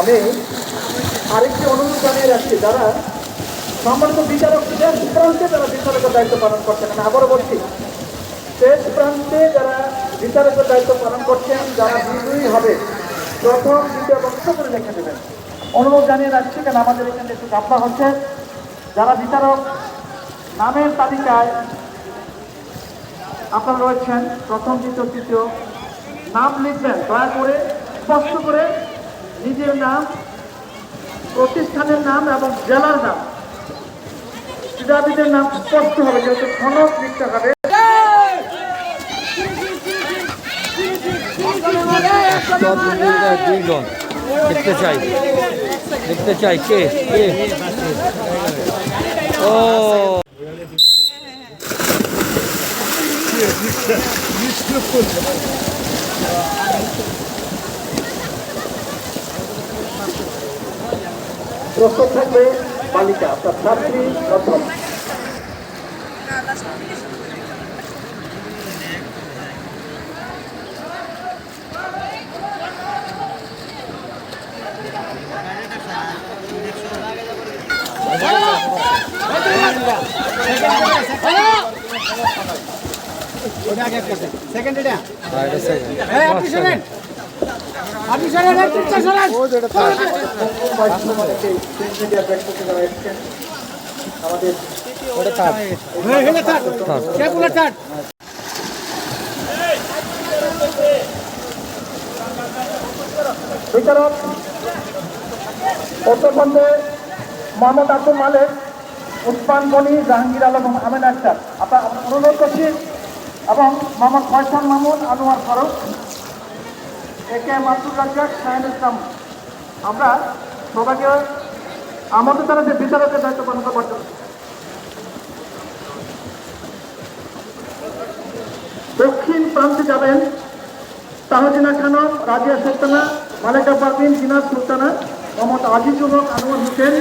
আমি আরেকটি অনুরোধ জানিয়ে রাখছি যারা সম্মানিত বিচারক শেষ প্রান্তে যারা বিচারকের দায়িত্ব পালন করছেন, আমি আবারও বলছি শেষ প্রান্তে যারা বিচারকের দায়িত্ব পালন করছেন, যারা বিজয়ী হবে, প্রথম, দ্বিতীয় করে লিখে দেবেন অনুরোধ জানিয়ে রাখছি কেন আমাদের এখানে একটু গাপ্পা হচ্ছে। যারা বিচারক, নামের তালিকায় আপনারা রয়েছেন, প্রথম, দ্বিতীয়, তৃতীয়, নাম লিখবেন, দয়া করে স্পষ্ট করে নিজের নাম, প্রতিষ্ঠানের নাম এবং জেলার নাম। ক্রীড়াবিদের নাম স্পষ্ট হবে, যেহেতু খনক লিখতে হবে। দুইজন দেখতে চাই। দেখতে চাই কে? ও। প্রস্তুত থাকবে বালিকা অর্থাৎ ছাত্রী প্রথম এসেছেন আমাদের বিচারক উত্তরবঙ্গে মোহাম্মদ আব্দুল মালেক উসমান গনি জাহাঙ্গীর আলম আমেন আক্তার। আপনার অনুরোধ করছি এবং Mohammad Faisal Mahmud Anwar Faruk. A K M Abdul Razzak Shahin Islam. আমরা সবাইকে আমাদের দ্বারা যে বিচারকের দায়িত্ব পালন করবার জন্য দক্ষিণ প্রান্তে যাবেন তাহজিনা খানম রাজিয়া সুলতানা, মালেকা পারভিন জিনা সুলতানা, মোহাম্মদ আজিজুল হক, আনোয়ার হোসেন,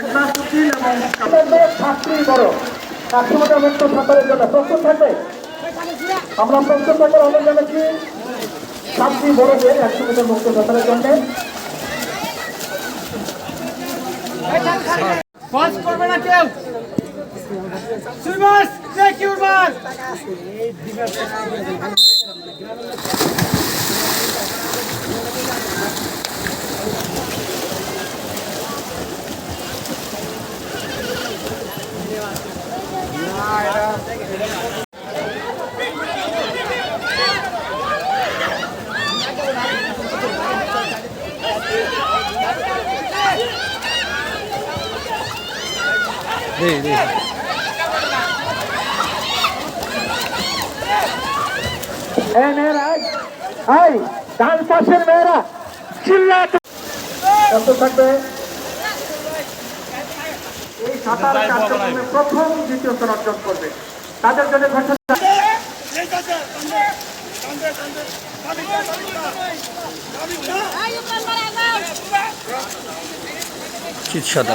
একনাথ উদ্দিন এবং ছাত্রী বড়। কাশ্মীর মুক্ত সাঁতারের জন্য প্রস্তুত থাকবে? আমরা প্রস্তুত থাকার আমরা জানাচ্ছি ছাত্রী বড়দের একশো মিটার মুক্ত সাঁতারের জন্য। করবে না মেয়েরা এই ডান পাশের মেয়েরা চিল্লা কত থাকবে? এই সাঁতার কার্যক্রমে প্রথম দ্বিতীয় স্থান অর্জন করবে। তাদের জন্য ঘোষণা চিত সাদা।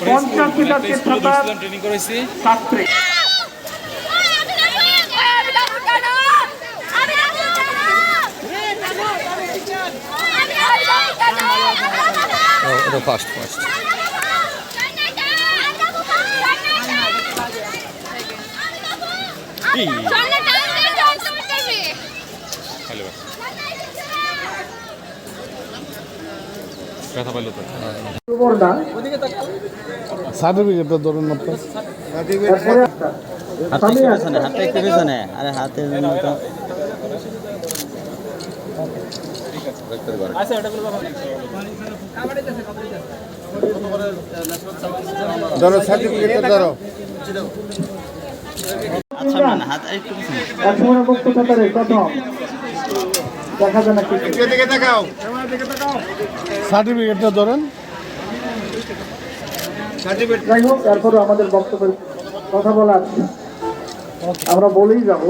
পঞ্চাশ শীত সাঁতার ছাত্রী। ও, ফার্স্ট ফার্স্ট ভালো ব্যথা পাইলো তো। সুবর্ণা ধরুন আপনার। এরপরে একটা আছে। হাতে একটু পেছনে। আরে হাতের জন্য তো ধরো সার্টিফিকেটটা ধরো। আচ্ছা না হাত একটু পেছনে। দেখা যায় না কিছু। এদিকে দেখাও সার্টিফিকেটটা ধরেন। সার্টিফিকেট যাই হোক তারপরে আমাদের বক্তব্যের কথা বলা আমরা বলেই যাব।